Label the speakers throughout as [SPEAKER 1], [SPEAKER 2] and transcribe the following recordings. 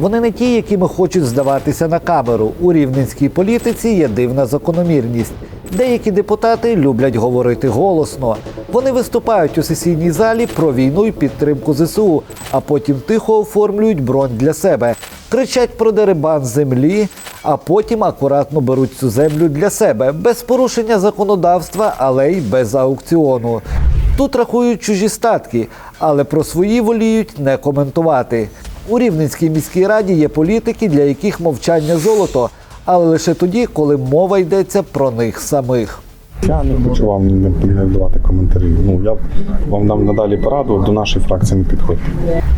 [SPEAKER 1] Вони не ті, якими хочуть здаватися на камеру. У рівненській політиці є дивна закономірність. Деякі депутати люблять говорити голосно. Вони виступають у сесійній залі про війну і підтримку ЗСУ, а потім тихо оформлюють бронь для себе, кричать про дерибан землі, а потім акуратно беруть цю землю для себе без порушення законодавства, але й без аукціону. Тут рахують чужі статки, але про свої воліють не коментувати. У Рівненській міській раді є політики, для яких мовчання золото, але лише тоді, коли мова йдеться про них самих.
[SPEAKER 2] Я не хочу вам не, давати коментарів. Ну я вам дам надалі пораду, до нашої фракції не підходьте.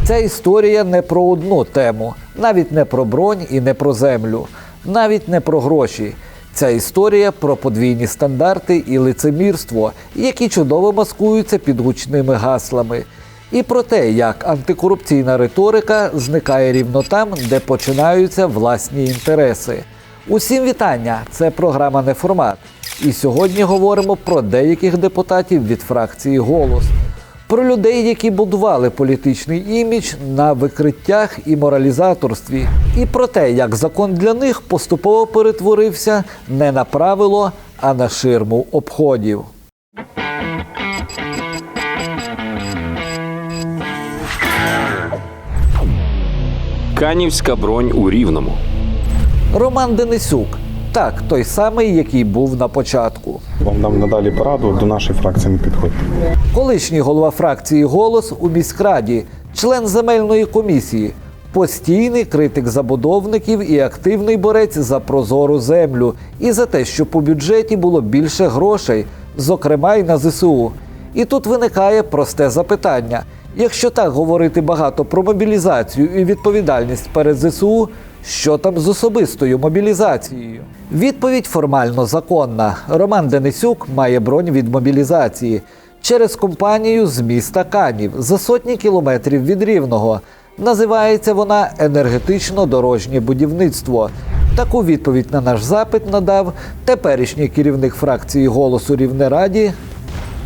[SPEAKER 1] Ця історія не про одну тему, навіть не про бронь і не про землю, навіть не про гроші. Ця історія про подвійні стандарти і лицемірство, які чудово маскуються під гучними гаслами. І про те, як антикорупційна риторика зникає рівно там, де починаються власні інтереси. Усім вітання! Це програма Неформат. І сьогодні говоримо про деяких депутатів від фракції Голос про людей, які будували політичний імідж на викриттях і моралізаторстві, і про те, як закон для них поступово перетворився не на правило, а на ширму обходів.
[SPEAKER 3] Канівська бронь у Рівному.
[SPEAKER 1] Роман Денисюк, так, той самий, який був на початку.
[SPEAKER 2] Вам дам надалі пораду, до нашої фракції не підходьте.
[SPEAKER 1] Колишній голова фракції Голос у міськраді, член земельної комісії, постійний критик забудовників і активний борець за прозору землю і за те, щоб у бюджеті було більше грошей, зокрема й на ЗСУ. І тут виникає просте запитання: якщо так говорити багато про мобілізацію і відповідальність перед ЗСУ, що там з особистою мобілізацією? Відповідь формально законна. Роман Денисюк має бронь від мобілізації через компанію з міста Канів за сотні кілометрів від Рівного. Називається вона енергетично-дорожнє будівництво. Таку відповідь на наш запит надав теперішній керівник фракції голосу Рівнераді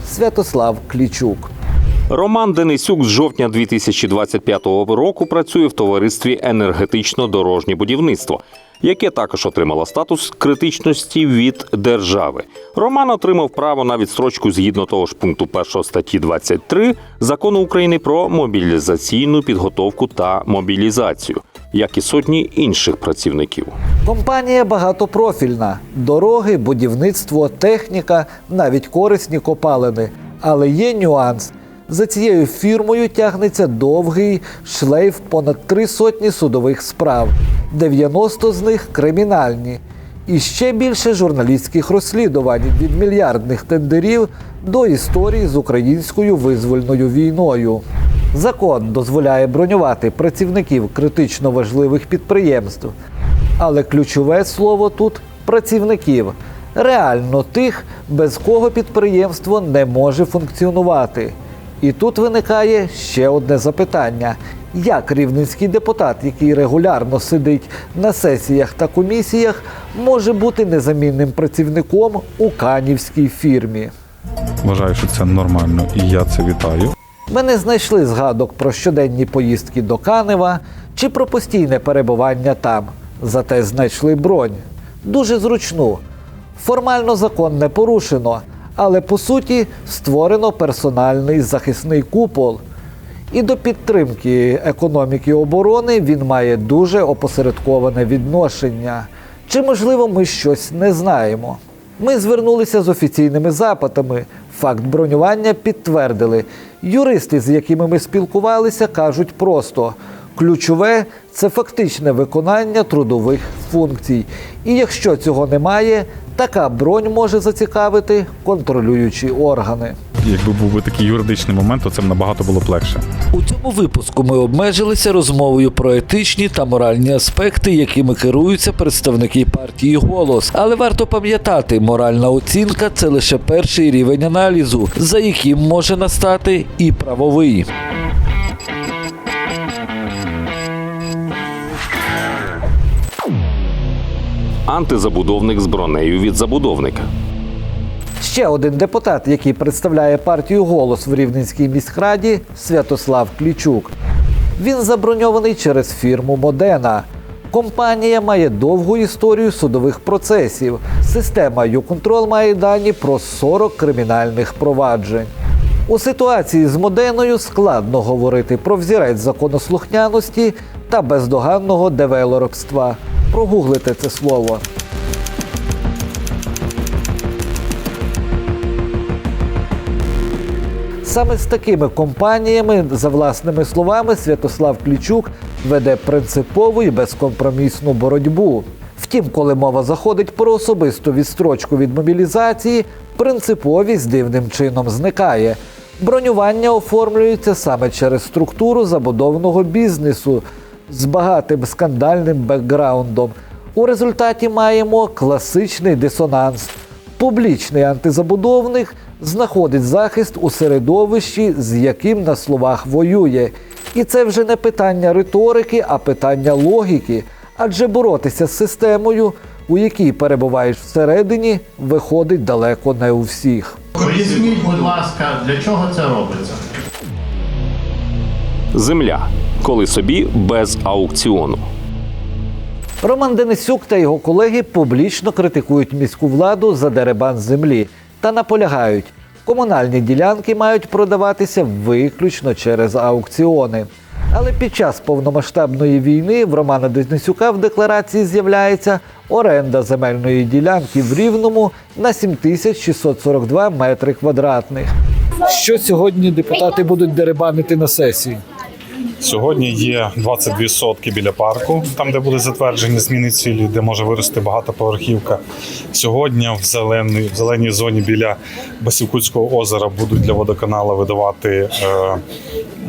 [SPEAKER 1] Святослав Клічук.
[SPEAKER 3] Роман Денисюк з жовтня 2025 року працює в товаристві енергетично-дорожнє будівництво, яке також отримало статус критичності від держави. Роман отримав право на відстрочку згідно того ж пункту 1 статті 23 закону України про мобілізаційну підготовку та мобілізацію, як і сотні інших працівників.
[SPEAKER 1] Компанія багатопрофільна: дороги, будівництво, техніка, навіть корисні копалини. Але є нюанс. За цією фірмою тягнеться довгий шлейф понад три сотні судових справ, 90 з них кримінальні. І ще більше журналістських розслідувань від мільярдних тендерів до історії з українською визвольною війною. Закон дозволяє бронювати працівників критично важливих підприємств. Але ключове слово тут працівників, реально тих, без кого підприємство не може функціонувати. І тут виникає ще одне запитання: як рівненський депутат, який регулярно сидить на сесіях та комісіях, може бути незамінним працівником у канівській фірмі?
[SPEAKER 2] Вважаю, що це нормально, і я це вітаю.
[SPEAKER 1] Ми не знайшли згадок про щоденні поїздки до Канева чи про постійне перебування там. Зате знайшли бронь. Дуже зручну. Формально закон не порушено, але по суті створено персональний захисний купол. І до підтримки економіки оборони він має дуже опосередковане відношення. Чи можливо ми щось не знаємо? Ми звернулися з офіційними запитами. Факт бронювання підтвердили. Юристи, з якими ми спілкувалися, кажуть просто: ключове це фактичне виконання трудових функцій. І якщо цього немає, така бронь може зацікавити контролюючі органи.
[SPEAKER 2] Якби був би такий юридичний момент, то це б набагато було б легше.
[SPEAKER 1] У цьому випуску ми обмежилися розмовою про етичні та моральні аспекти, якими керуються представники партії голос. Але варто пам'ятати, моральна оцінка це лише перший рівень аналізу, за яким може настати і правовий.
[SPEAKER 3] Антизабудовник з бронею від забудовника.
[SPEAKER 1] Ще один депутат, який представляє партію голос в Рівненській міськраді Святослав Клічук. Він заброньований через фірму Модена. Компанія має довгу історію судових процесів. Система YouControl має дані про 40 кримінальних проваджень. У ситуації з Моденою складно говорити про взірець законослухняності та бездоганного девелоперства. Прогуглите це слово. Саме з такими компаніями, за власними словами, Святослав Клічук веде принципову і безкомпромісну боротьбу. Втім, коли мова заходить про особисту відстрочку від мобілізації, принциповість дивним чином зникає. Бронювання оформлюється саме через структуру забудовного бізнесу з багатим скандальним бекграундом. У результаті маємо класичний дисонанс. Публічний антизабудовник знаходить захист у середовищі, з яким на словах воює. І це вже не питання риторики, а питання логіки. Адже боротися з системою, у якій перебуваєш всередині, виходить далеко не у всіх.
[SPEAKER 4] Поясніть, будь ласка, для чого це робиться?
[SPEAKER 3] Земля. Коли собі без аукціону.
[SPEAKER 1] Роман Денисюк та його колеги публічно критикують міську владу за деребан землі та наполягають, комунальні ділянки мають продаватися виключно через аукціони. Але під час повномасштабної війни в Романа Денисюка в декларації з'являється оренда земельної ділянки в Рівному на 7642 метри квадратних. Що сьогодні депутати будуть деребанити на сесії?
[SPEAKER 2] Сьогодні є 22 сотки біля парку, там де були затверджені зміни цілі, де може вирости багатоповерхівка. Сьогодні в зеленій, в зеленій зоні біля Басівкутського озера будуть для водоканалу видавати е,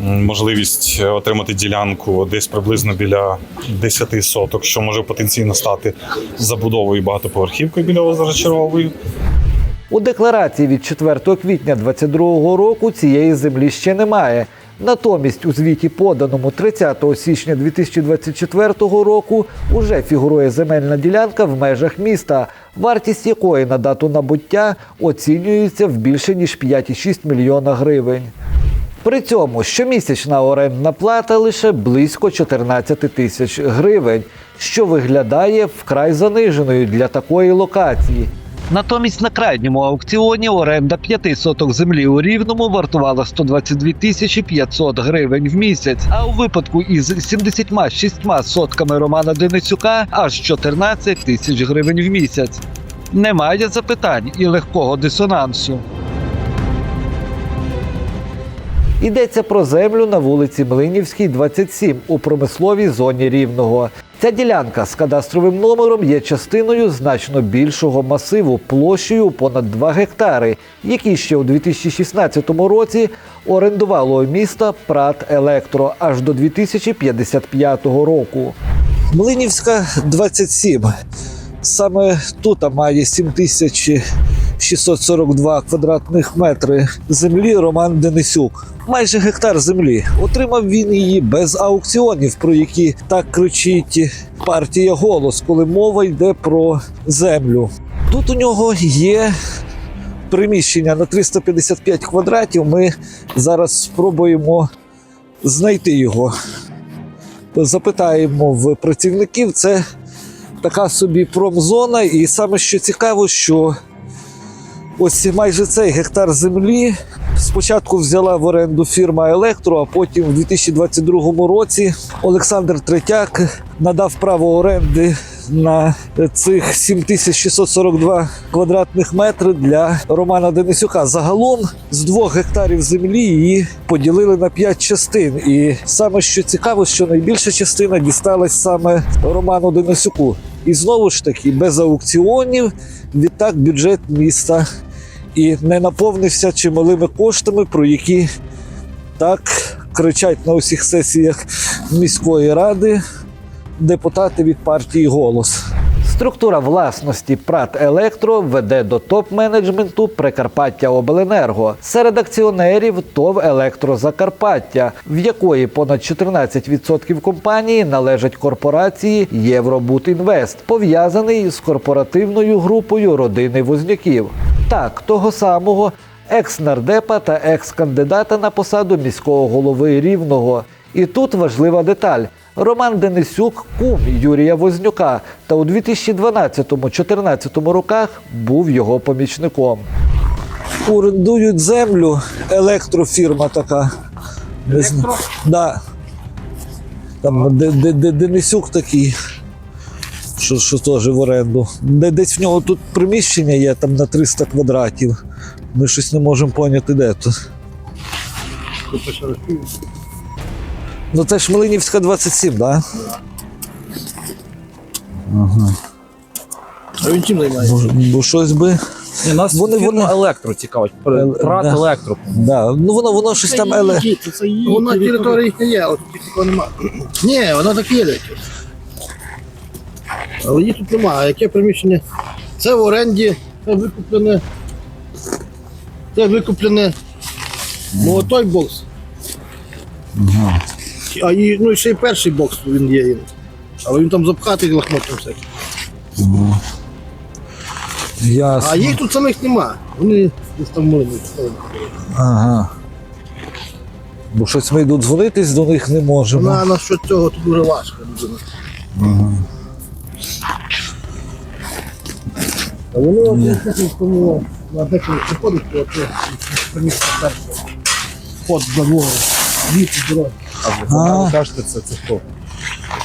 [SPEAKER 2] можливість отримати ділянку десь приблизно біля 10 соток, що може потенційно стати забудовою багатоповерхівкою біля озера Червової.
[SPEAKER 1] У декларації від 4 квітня 2022 року цієї землі ще немає. Натомість у звіті, поданому 30 січня 2024 року, уже фігурує земельна ділянка в межах міста, вартість якої на дату набуття оцінюється в більше ніж 5,6 мільйона гривень. При цьому щомісячна орендна плата лише близько 14 тисяч гривень, що виглядає вкрай заниженою для такої локації. Натомість на крайньому аукціоні оренда 5 соток землі у Рівному вартувала 122 тисячі 500 гривень в місяць. А у випадку із 76 сотками Романа Денисюка аж 14 тисяч гривень в місяць. Немає запитань і легкого дисонансу. Йдеться про землю на вулиці Млинівській, 27 у промисловій зоні Рівного. Ця ділянка з кадастровим номером є частиною значно більшого масиву площею понад 2 гектари, який ще у 2016 році орендувало міста Прат Електро аж до 2055 року. Млинівська 27. Саме тут має 7642 квадратних метри землі Роман Денисюк. Майже гектар землі. Отримав він її без аукціонів, про які так кричить партія голос, коли мова йде про землю. Тут у нього є приміщення на 355 квадратів. Ми зараз спробуємо знайти його. Запитаємо в працівників. Це така собі промзона, і саме що цікаво, що ось майже цей гектар землі спочатку взяла в оренду фірма Електро, а потім у 2022 році Олександр Третяк надав право оренди на цих 7642 квадратних метри для Романа Денисюка. Загалом з двох гектарів землі її поділили на п'ять частин. І саме що цікаво, що найбільша частина дісталась саме Роману Денисюку. І знову ж таки, без аукціонів, відтак бюджет міста і не наповнився чималими коштами, про які так кричать на усіх сесіях міської ради депутати від партії Голос. Структура власності Прат Електро веде до топ-менеджменту Прикарпаття Обленерго серед акціонерів ТОВ Електрозакарпаття, в якої понад 14% компанії належать корпорації Євробутінвест, пов'язаний з корпоративною групою родини Возняків. Так, того самого екс-нардепа та екс-кандидата на посаду міського голови Рівного. І тут важлива деталь. Роман Денисюк, кум Юрія Вознюка, та у 2012-2014 роках був його помічником. Орендують землю, електрофірма така. Електро? Да. Там де, де, де, Денисюк такий, що, що теж в оренду. Де, десь в нього тут приміщення є там на 300 квадратів. Ми щось не можемо поняти, де тут. Ну це ж Млинівська 27, так? Да?
[SPEAKER 5] А він чим займається?
[SPEAKER 1] Бо, бо щось би.
[SPEAKER 5] Ні, нас
[SPEAKER 1] Вони-
[SPEAKER 5] фірма
[SPEAKER 1] вони-
[SPEAKER 5] електро цікавить. Прат
[SPEAKER 1] да.
[SPEAKER 5] електро.
[SPEAKER 1] Да. Ну воно, воно щось там еле.
[SPEAKER 6] Вона територія їхня є, але тут такого нема. Ні, вона так є. Але їх тут нема. А яке приміщення? Це в оренді, це викуплене. Це викуплене. Ну, той бокс. А і, ну, і ще й перший бокс він є. Але він там запхатий лахмотом всякий.
[SPEAKER 1] Ясно.
[SPEAKER 6] А їх тут самих нема. Вони десь там мили.
[SPEAKER 1] Ага. Бо щось ми додзвонитись до них не можемо.
[SPEAKER 6] Вона на що цього тут дуже важко. людина. А вони от в тому на деколи приходить, то це приміщення перше. Вход до двору. Звідти дорога.
[SPEAKER 1] А.
[SPEAKER 5] Ви кажете, це, це хто?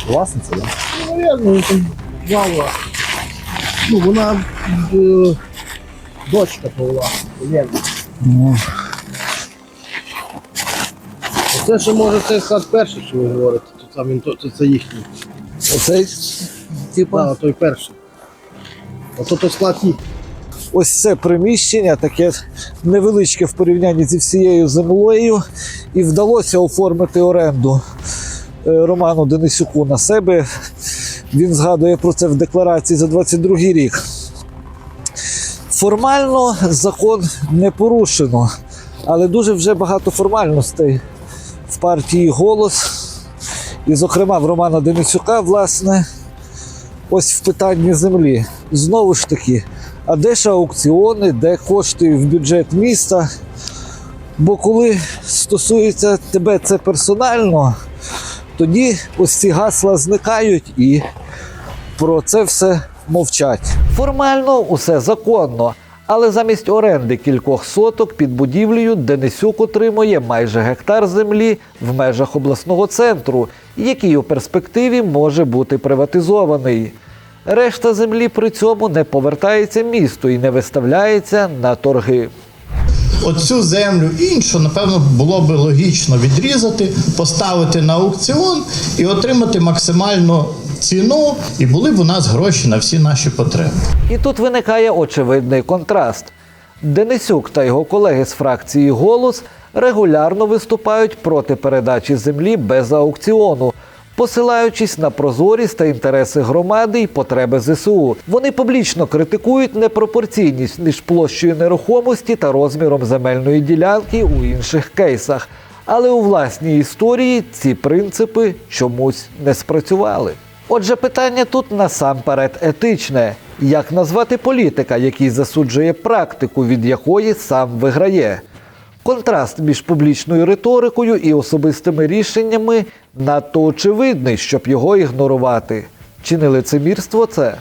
[SPEAKER 5] Власниця, так?
[SPEAKER 6] Ну, ну, там вала. Ну, вона е, дочка повела. Лена. Оце ще може цей склад перший, що ви говорите, то сам він то, це, це їхній.
[SPEAKER 1] Оцей, типа,
[SPEAKER 6] А, той перший. Ото той склад їхній.
[SPEAKER 1] Ось це приміщення, таке невеличке в порівнянні зі всією землею, і вдалося оформити оренду е, Роману Денисюку на себе. Він згадує про це в декларації за 22 рік. Формально закон не порушено, але дуже вже багато формальностей в партії голос. І, зокрема, в Романа Денисюка, власне, ось в питанні землі. Знову ж таки, а де ж аукціони, де кошти в бюджет міста? Бо коли стосується тебе це персонально, тоді ось ці гасла зникають і про це все мовчать. Формально усе законно, але замість оренди кількох соток під будівлею Денисюк отримує майже гектар землі в межах обласного центру, який у перспективі може бути приватизований. Решта землі при цьому не повертається місту і не виставляється на торги.
[SPEAKER 7] Оцю землю іншу, напевно, було би логічно відрізати, поставити на аукціон і отримати максимальну ціну, і були б у нас гроші на всі наші потреби.
[SPEAKER 1] І тут виникає очевидний контраст. Денисюк та його колеги з фракції Голос регулярно виступають проти передачі землі без аукціону, посилаючись на прозорість та інтереси громади і потреби ЗСУ. Вони публічно критикують непропорційність між площею нерухомості та розміром земельної ділянки у інших кейсах. Але у власній історії ці принципи чомусь не спрацювали. Отже, питання тут насамперед етичне: як назвати політика, який засуджує практику, від якої сам виграє? Контраст між публічною риторикою і особистими рішеннями надто очевидний, щоб його ігнорувати. Чи не лицемірство це?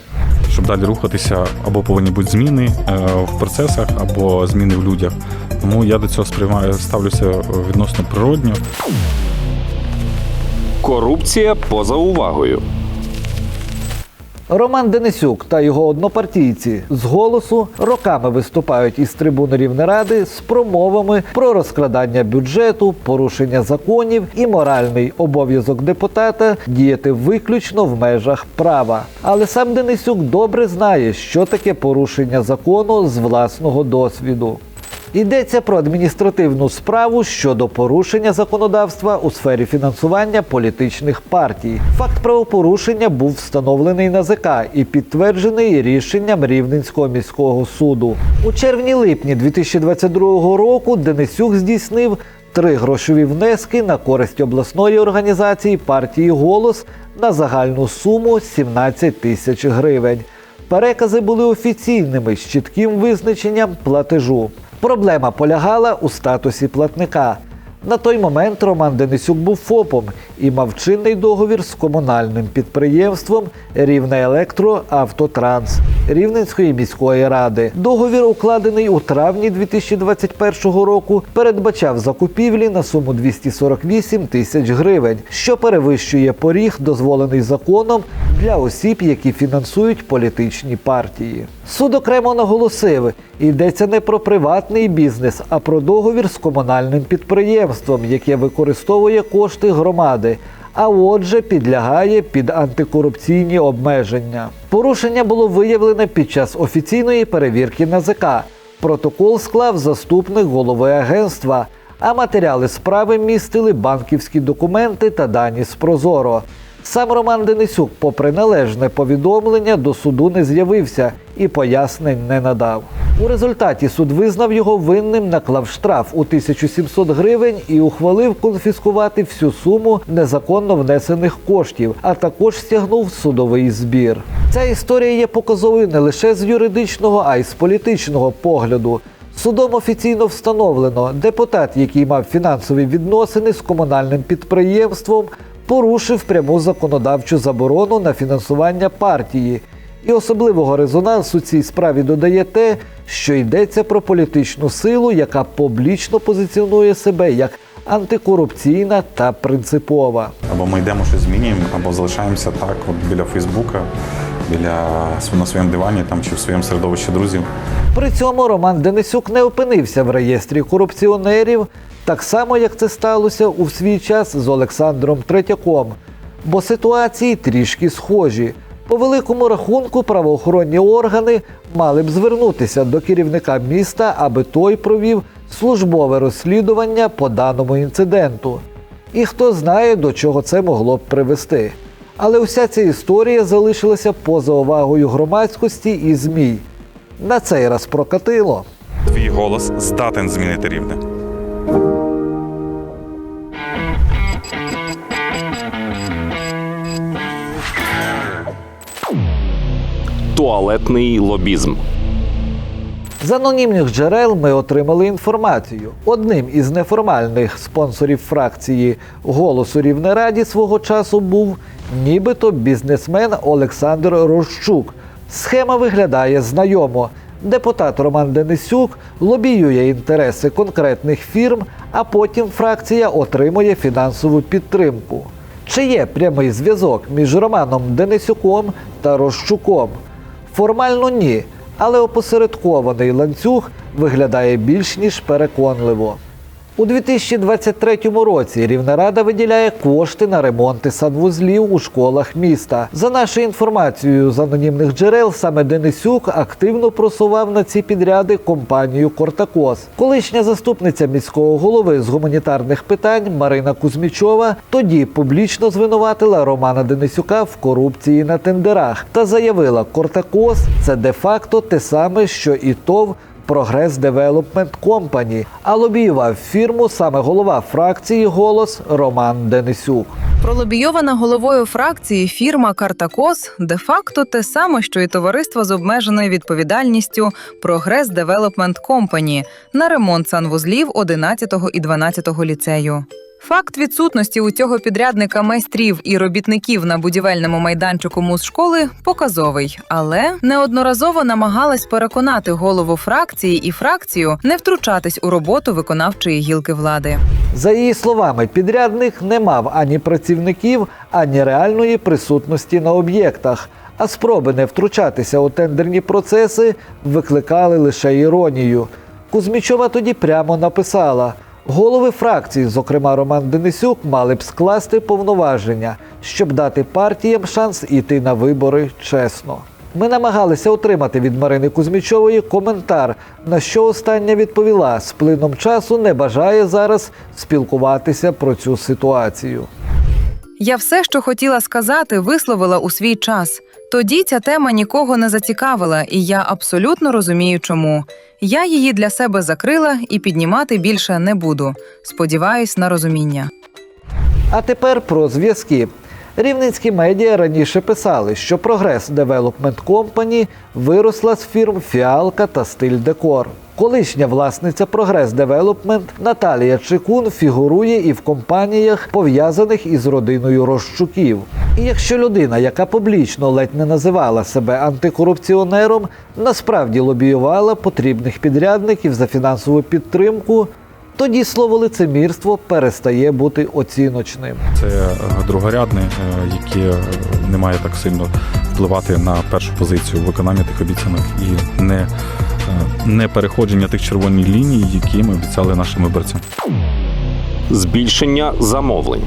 [SPEAKER 2] Щоб далі рухатися, або повинні бути зміни е, в процесах, або зміни в людях. Тому я до цього сприймаю, ставлюся е, відносно природньо.
[SPEAKER 3] Корупція поза увагою.
[SPEAKER 1] Роман Денисюк та його однопартійці з голосу роками виступають із трибуни Рівнеради з промовами про розкрадання бюджету, порушення законів і моральний обов'язок депутата діяти виключно в межах права. Але сам Денисюк добре знає, що таке порушення закону з власного досвіду. Йдеться про адміністративну справу щодо порушення законодавства у сфері фінансування політичних партій. Факт правопорушення був встановлений НАЗК і підтверджений рішенням Рівненського міського суду. У червні-липні 2022 року Денисюк здійснив три грошові внески на користь обласної організації партії Голос на загальну суму 17 тисяч гривень. Перекази були офіційними з чітким визначенням платежу. Проблема полягала у статусі платника. На той момент Роман Денисюк був ФОПом і мав чинний договір з комунальним підприємством Рівне Електро Автотранс Рівненської міської ради. Договір, укладений у травні 2021 року, передбачав закупівлі на суму 248 тисяч гривень, що перевищує поріг, дозволений законом для осіб, які фінансують політичні партії. Суд окремо наголосив, йдеться не про приватний бізнес, а про договір з комунальним підприємством, яке використовує кошти громади. А отже, підлягає під антикорупційні обмеження. Порушення було виявлене під час офіційної перевірки НАЗК. Протокол склав заступник голови агентства, а матеріали справи містили банківські документи та дані з Прозоро. Сам Роман Денисюк, попри належне повідомлення, до суду не з'явився і пояснень не надав. У результаті суд визнав його винним, наклав штраф у 1700 гривень і ухвалив конфіскувати всю суму незаконно внесених коштів, а також стягнув судовий збір. Ця історія є показовою не лише з юридичного, а й з політичного погляду. Судом офіційно встановлено, депутат, який мав фінансові відносини з комунальним підприємством, порушив пряму законодавчу заборону на фінансування партії. І особливого резонансу цій справі додає те, що йдеться про політичну силу, яка публічно позиціонує себе як антикорупційна та принципова.
[SPEAKER 8] Або ми йдемо щось змінюємо, або залишаємося так, от біля Фейсбука, біля на своєму дивані там чи в своєму середовищі друзів.
[SPEAKER 1] При цьому Роман Денисюк не опинився в реєстрі корупціонерів, так само як це сталося у свій час з Олександром Третьяком, бо ситуації трішки схожі. По великому рахунку правоохоронні органи мали б звернутися до керівника міста, аби той провів службове розслідування по даному інциденту. І хто знає, до чого це могло б привести. Але уся ця історія залишилася поза увагою громадськості і ЗМІ. На цей раз прокатило.
[SPEAKER 8] Твій голос здатен змінити рівне.
[SPEAKER 3] Туалетний лобізм.
[SPEAKER 1] З анонімних джерел ми отримали інформацію. Одним із неформальних спонсорів фракції Голосу Рівнераді свого часу був нібито бізнесмен Олександр Рощук. Схема виглядає знайомо. Депутат Роман Денисюк лобіює інтереси конкретних фірм, а потім фракція отримує фінансову підтримку. Чи є прямий зв'язок між Романом Денисюком та Рощуком? Формально ні, але опосередкований ланцюг виглядає більш ніж переконливо. У 2023 році Рівнерада виділяє кошти на ремонти санвузлів у школах міста. За нашою інформацією з анонімних джерел, саме Денисюк активно просував на ці підряди компанію Кортакос. Колишня заступниця міського голови з гуманітарних питань Марина Кузьмічова тоді публічно звинуватила Романа Денисюка в корупції на тендерах та заявила, Кортакос це де-факто те саме, що і ТОВ Прогрес Девелопмент Компані, а лобіював фірму саме голова фракції Голос Роман Денисюк.
[SPEAKER 9] Пролобійована головою фракції фірма Картакос де-факто те саме, що і товариство з обмеженою відповідальністю Прогрес Девелопмент Компані на ремонт санвузлів 11 і 12 ліцею. Факт відсутності у цього підрядника майстрів і робітників на будівельному майданчику музшколи показовий, але неодноразово намагалась переконати голову фракції і фракцію не втручатись у роботу виконавчої гілки влади.
[SPEAKER 1] За її словами, підрядник не мав ані працівників, ані реальної присутності на об'єктах. А спроби не втручатися у тендерні процеси викликали лише іронію. Кузьмічова тоді прямо написала: голови фракції, зокрема Роман Денисюк, мали б скласти повноваження, щоб дати партіям шанс іти на вибори чесно. Ми намагалися отримати від Марини Кузьмічової коментар, на що остання відповіла: з плином часу не бажає зараз спілкуватися про цю ситуацію.
[SPEAKER 9] Я все, що хотіла сказати, висловила у свій час. Тоді ця тема нікого не зацікавила, і я абсолютно розумію, чому. Я її для себе закрила і піднімати більше не буду. Сподіваюсь на розуміння.
[SPEAKER 1] А тепер про зв'язки. Рівненські медіа раніше писали, що прогрес Development Company виросла з фірм Фіалка та Стиль Декор. Колишня власниця Прогрес Девелопмент Наталія Чекун фігурує і в компаніях, пов'язаних із родиною Рощуків. І якщо людина, яка публічно ледь не називала себе антикорупціонером, насправді лобіювала потрібних підрядників за фінансову підтримку, тоді слово лицемірство перестає бути оціночним.
[SPEAKER 8] Це е, другорядне, яке не має так сильно впливати на першу позицію виконання тих обіцянок і не, е, не переходження тих червоних ліній, які ми обіцяли нашим виборцям.
[SPEAKER 3] Збільшення замовлень.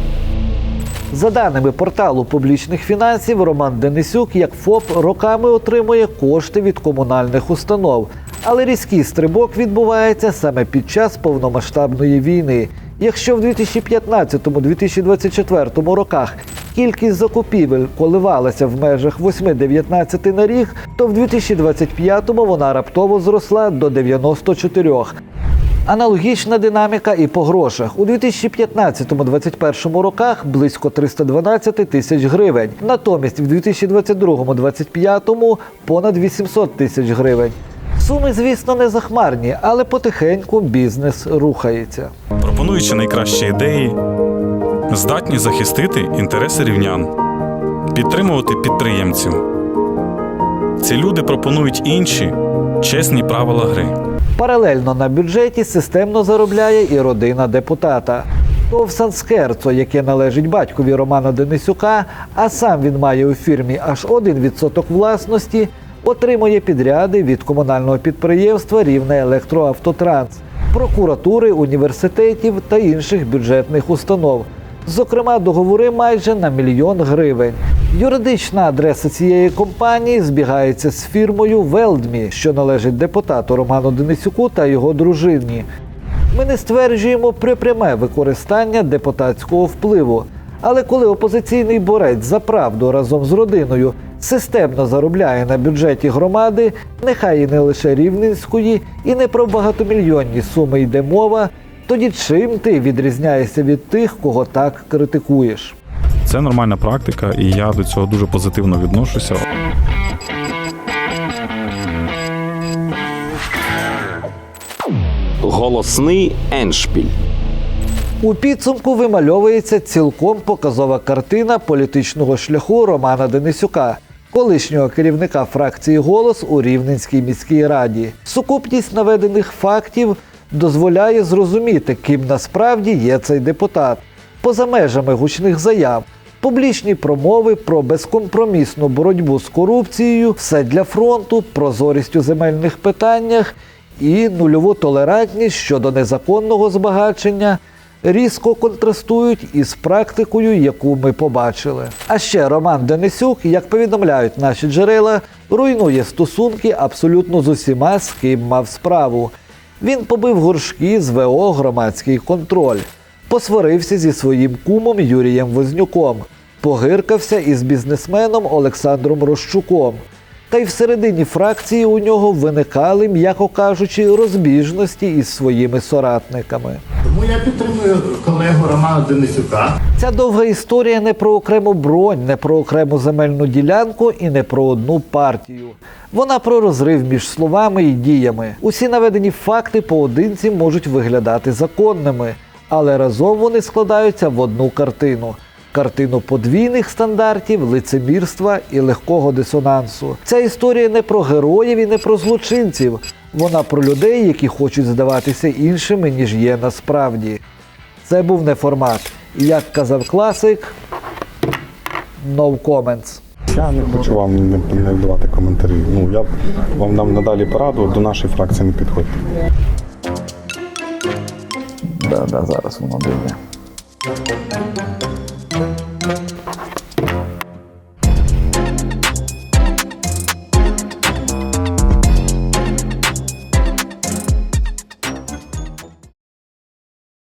[SPEAKER 1] За даними порталу публічних фінансів, Роман Денисюк як ФОП роками отримує кошти від комунальних установ. Але різкий стрибок відбувається саме під час повномасштабної війни. Якщо в 2015-2024 роках кількість закупівель коливалася в межах 8-19 на рік, то в 2025 вона раптово зросла до 94. Аналогічна динаміка і по грошах. У 2015-2021 роках близько 312 тисяч гривень. Натомість в 2022-2025 понад 800 тисяч гривень. Суми, звісно, не захмарні, але потихеньку бізнес рухається.
[SPEAKER 8] Пропонуючи найкращі ідеї, здатні захистити інтереси рівнян, підтримувати підприємців. Ці люди пропонують інші чесні правила гри.
[SPEAKER 1] Паралельно на бюджеті системно заробляє і родина депутата. ТОВ Санскерцо, яке належить батькові Романа Денисюка, а сам він має у фірмі аж 1% власності, отримує підряди від комунального підприємства Рівне Електроавтотранс, прокуратури, університетів та інших бюджетних установ. Зокрема, договори майже на мільйон гривень. Юридична адреса цієї компанії збігається з фірмою Велдмі, що належить депутату Роману Денисюку та його дружині. Ми не стверджуємо про пряме використання депутатського впливу. Але коли опозиційний борець за правду разом з родиною системно заробляє на бюджеті громади, нехай і не лише рівненської, і не про багатомільйонні суми йде мова, тоді чим ти відрізняєшся від тих, кого так критикуєш?
[SPEAKER 8] Це нормальна практика, і я до цього дуже позитивно відношуся.
[SPEAKER 3] Голосний еншпіль.
[SPEAKER 1] У підсумку вимальовується цілком показова картина політичного шляху Романа Денисюка, колишнього керівника фракції Голос у Рівненській міській раді. Сукупність наведених фактів дозволяє зрозуміти, ким насправді є цей депутат. Поза межами гучних заяв, публічні промови про безкомпромісну боротьбу з корупцією, все для фронту, прозорість у земельних питаннях і нульову толерантність щодо незаконного збагачення різко контрастують із практикою, яку ми побачили. А ще Роман Денисюк, як повідомляють наші джерела, руйнує стосунки абсолютно з усіма, з ким мав справу. Він побив горшки з ВО громадський контроль, посварився зі своїм кумом Юрієм Вознюком, погиркався із бізнесменом Олександром Рощуком. Та й всередині фракції у нього виникали, м'яко кажучи, розбіжності із своїми соратниками.
[SPEAKER 4] Тому я підтримую колегу Романа Денисюка.
[SPEAKER 1] Ця довга історія не про окрему бронь, не про окрему земельну ділянку і не про одну партію. Вона про розрив між словами і діями. Усі наведені факти поодинці можуть виглядати законними, але разом вони складаються в одну картину. Картину подвійних стандартів, лицемірства і легкого дисонансу. Ця історія не про героїв і не про злочинців. Вона про людей, які хочуть здаватися іншими, ніж є насправді. Це був не формат. Як казав класик, no comments.
[SPEAKER 8] Я не хочу вам не, не давати коментарі. Ну я вам дам надалі пораду, до нашої фракції не підходьте.
[SPEAKER 5] Да, да, зараз воно буде. Música